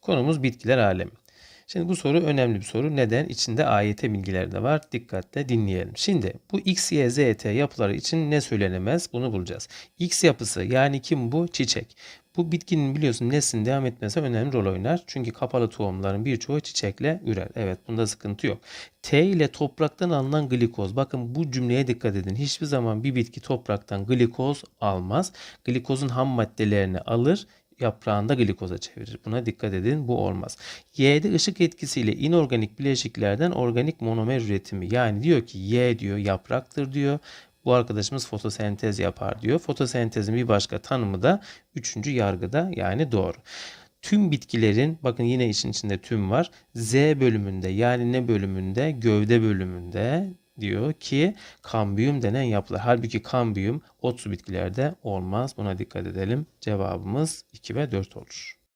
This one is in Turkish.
Konumuz bitkiler alemi. Şimdi bu soru önemli bir soru. Neden? İçinde AYT bilgileri de var. Dikkatle dinleyelim. Şimdi bu X, Y, Z, T yapıları için ne söylenemez? Bunu bulacağız. X yapısı yani kim bu? Çiçek. Bu bitkinin biliyorsun neslin devam etmesi önemli rol oynar. Çünkü kapalı tohumların birçoğu çiçekle ürer. Evet bunda sıkıntı yok. T ile topraktan alınan glikoz. Bakın bu cümleye dikkat edin. Hiçbir zaman bir bitki topraktan glikoz almaz. Glikozun ham maddelerini alır yaprağında glikoza çevirir. Buna dikkat edin bu olmaz. Y'de ışık etkisiyle inorganik bileşiklerden organik monomer üretimi. Yani diyor ki Y diyor yapraktır diyor. Bu arkadaşımız fotosentez yapar diyor. Fotosentezin bir başka tanımı da üçüncü yargıda yani doğru. Tüm bitkilerin bakın yine işin içinde tüm var. Z bölümünde yani ne bölümünde? Gövde bölümünde diyor ki kambiyum denen yapılar. Halbuki kambiyum otsu bitkilerde olmaz. Buna dikkat edelim. Cevabımız 2 ve 4 olur.